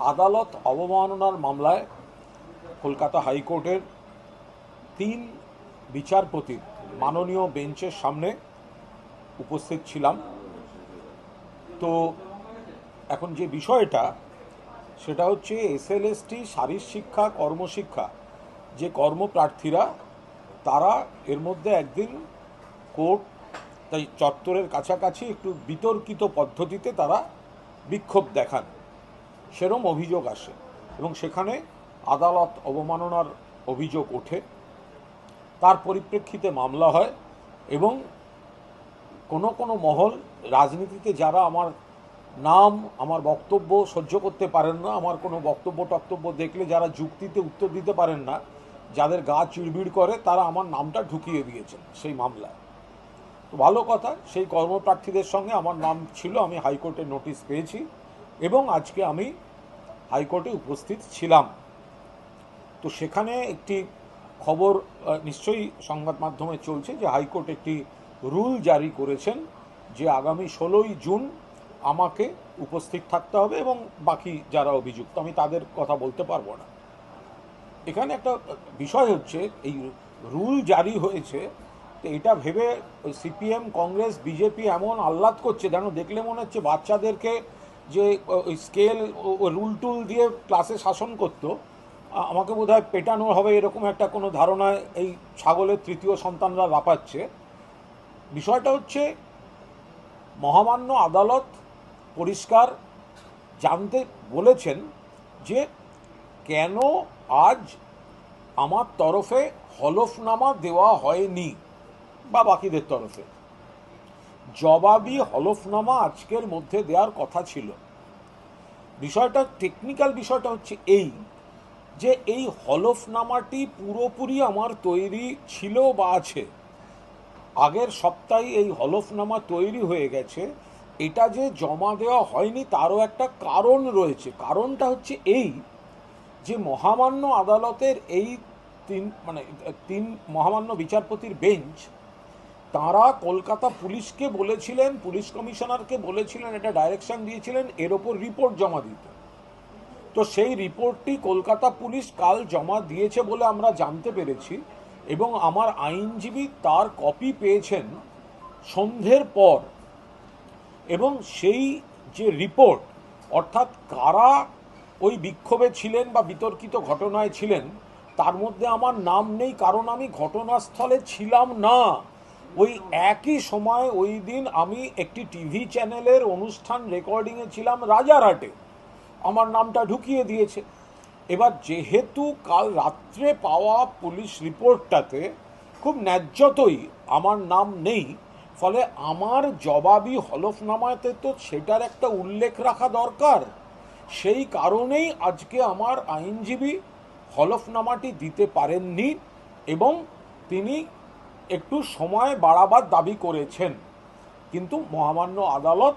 আদালত অবমাননার মামলায় কলকাতা হাইকোর্টের তিন বিচারপতির মাননীয় বেঞ্চের সামনে উপস্থিত ছিলাম। তো এখন যে বিষয়টা, সেটা হচ্ছে এসএলএসটি শারীর শিক্ষা, কর্মশিক্ষা, যে কর্মপ্রার্থীরা, তারা এর মধ্যে একদিন কোর্ট, তাই চত্বরের কাছাকাছি একটু বিতর্কিত পদ্ধতিতে তারা বিক্ষোভ দেখান। সেরম অভিযোগ আসে এবং সেখানে আদালত অবমাননার অভিযোগ ওঠে। তার পরিপ্রেক্ষিতে মামলা হয় এবং কোনো কোনো মহল রাজনীতিতে যারা আমার নাম, আমার বক্তব্য সহ্য করতে পারেন না, আমার কোনো বক্তব্য টক্তব্য দেখলে যারা যুক্তিতে উত্তর দিতে পারেন না, যাদের গা চিড়বিড় করে, তারা আমার নামটা ঢুকিয়ে দিয়েছেন সেই মামলায়। তো ভালো কথা, সেই কর্মপ্রার্থীদের সঙ্গে আমার নাম ছিল, আমি হাইকোর্টে নোটিশ পেয়েছি। এবং আজকে আমি হাইকোর্টে উপস্থিত ছিলাম। তো সেখানে একটি খবর নিশ্চয়ই সংবাদ মাধ্যমে চলছে যে হাইকোর্ট একটি রুল জারি করেছেন যে আগামী ষোলোই জুন আমাকে উপস্থিত থাকতে হবে এবং বাকি যারা অভিযুক্ত, আমি তাদের কথা বলতে পারব না। এখানে একটা বিষয় হচ্ছে, এই রুল জারি হয়েছে, তো এটা ভেবে সিপিএম, কংগ্রেস, বিজেপি এমন আহ্লাদ করছে, যেন দেখলে মনে হচ্ছে বাচ্চাদেরকে যে ওই স্কেল রুল টুল দিয়ে ক্লাসে শাসন করতো আমাকে বোধ হয় পেটানো হবে এরকম একটা কোনো ধারণায় এই ছাগলের তৃতীয় সন্তানরা লাপাচ্ছে বিষয়টা হচ্ছে, মহামান্য আদালত পরিষ্কার জানতে বলেছেন যে, কেন আজ আমার তরফে হলফনামা দেওয়া হয়নি, বা বাকিদের তরফে। জবাবি হলফনামা আজকের মধ্যে দেওয়ার কথা ছিল। বিষয়টা টেকনিক্যাল বিষয়টা হচ্ছে এই, যে এই হলফনামাটি পুরোপুরি আমার তৈরি ছিল বা আছে। আগের সপ্তাহে এই হলফনামা তৈরি হয়ে গেছে। এটা যে জমা দেওয়া হয়নি তারও একটা কারণ রয়েছে। কারণটা হচ্ছে এই, যে মহামান্য আদালতের এই তিন মানে তিন মহামান্য বিচারপতির বেঞ্চ তারা কলকাতা পুলিশকে বলেছিলেন, পুলিশ কমিশনারকে বলেছিলেন এটা ডাইরেকশন দিয়েছিলেন, এর ওপর রিপোর্ট জমা দিতে। তো সেই রিপোর্টটি কলকাতা পুলিশ কাল জমা দিয়েছে বলে আমরা জানতে পেরেছি এবং আমার আইনজীবী তার কপি পেয়েছেন সন্ধ্যের পর। এবং সেই যে রিপোর্ট অর্থাৎ কারা ওই বিক্ষোভে ছিলেন বা বিতর্কিত ঘটনায় ছিলেন, তার মধ্যে আমার নাম নেই, কারণ আমি ঘটনাস্থলে ছিলাম না। ওই একই সময় ওই দিন আমি একটি টিভি চ্যানেলের অনুষ্ঠান রেকর্ডিংয়ে ছিলাম রাজারহাটে। আমার নামটা ঢুকিয়ে দিয়েছে। এবার যেহেতু কাল রাত্রে পাওয়া পুলিশ রিপোর্টটাতে খুব ন্যায্যতই আমার নাম নেই, ফলে আমার জবাবি হলফনামাতে তো সেটার একটা উল্লেখ রাখা দরকার। সেই কারণেই আজকে আমার আইনজীবী হলফনামাটি দিতে পারেননি এবং তিনি একটু সময় বাড়াবার দাবি করেছেন। কিন্তু মহামান্য আদালত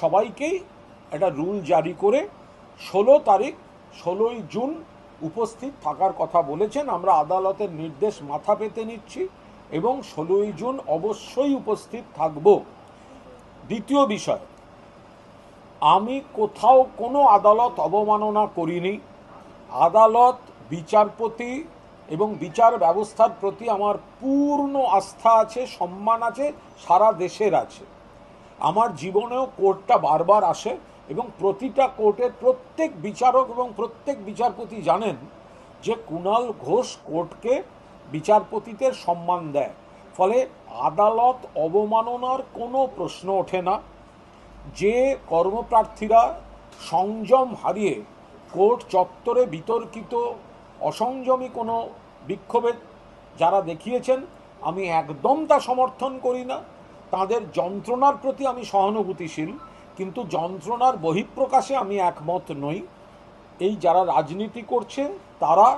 সবাইকেই একটা রুল জারি করে ষোলো তারিখ, ষোলোই জুন উপস্থিত থাকার কথা বলেছেন। আমরা আদালতের নির্দেশ মাথা পেতে নিচ্ছি এবং ষোলোই জুন অবশ্যই উপস্থিত থাকব। দ্বিতীয় বিষয়, আমি কোথাও কোনো আদালত অবমাননা করিনি। আদালত বিচারপতি এবং বিচার ব্যবস্থার প্রতি আমার পূর্ণ আস্থা আছে, সম্মান আছে, সারা দেশের আছে। আমার জীবনেও কোর্টটা বারবার আসে এবং প্রতিটা কোর্টের প্রত্যেক বিচারক এবং প্রত্যেক বিচারপতি জানেন যে কুণাল ঘোষ কোর্টকে বিচারপতিদের সম্মান দেয়। ফলে আদালত অবমাননার কোনো প্রশ্ন ওঠে না। যে কর্মপ্রার্থীরা সংযম হারিয়ে কোর্ট চত্বরে বিতর্কিত, অসংযমী কোনো বিক্ষোভে যারা দেখিয়েছেন, আমি একদম তা সমর্থন করি না। তাদের যন্ত্রণার প্রতি আমি সহানুভূতিশীল, কিন্তু যন্ত্রণার বহিঃপ্রকাশে আমি একমত নই। এই যারা রাজনীতি করছে তারা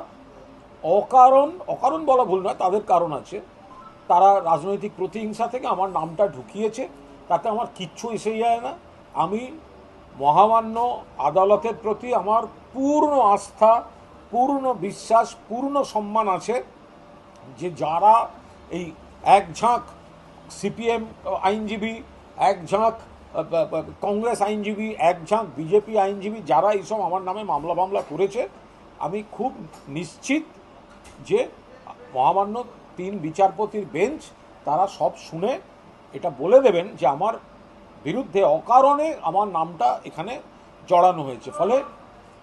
অকারণ অকারণ বলা ভুল নয়, তাদের কারণ আছে। তারা রাজনৈতিক প্রতিহিংসা থেকে আমার নামটা ঢুকিয়েছে, তাতে আমার কিচ্ছু এসে যায় না। আমি মহামান্য আদালতের প্রতি আমার পূর্ণ আস্থা পূর্ণ বিশ্বাস, পূর্ণ সম্মান আছে যে যারা এই এক ঝাঁক সিপিএম আইনজীবী, এক ঝাঁক কংগ্রেস আইনজীবী, এক ঝাঁক বিজেপি আইনজীবী যারা এইসব আমার নামে মামলা মামলা করেছে, আমি খুব নিশ্চিত যে মহামান্য তিন বিচারপতির বেঞ্চ তারা সব শুনে এটা বলে দেবেন যে আমার বিরুদ্ধে অকারণে আমার নামটা এখানে জড়ানো হয়েছে। ফলে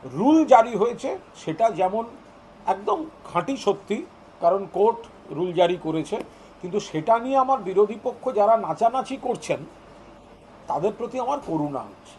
রুল জারি হয়েছে, সেটা যেমন একদম খাঁটি সত্যি, কারণ কোর্ট রুল জারি করেছে, কিন্তু সেটা নিয়ে আমার বিরোধী পক্ষ যারা নাচানাচি করছেন, তাদের প্রতি আমার করুণা হচ্ছে।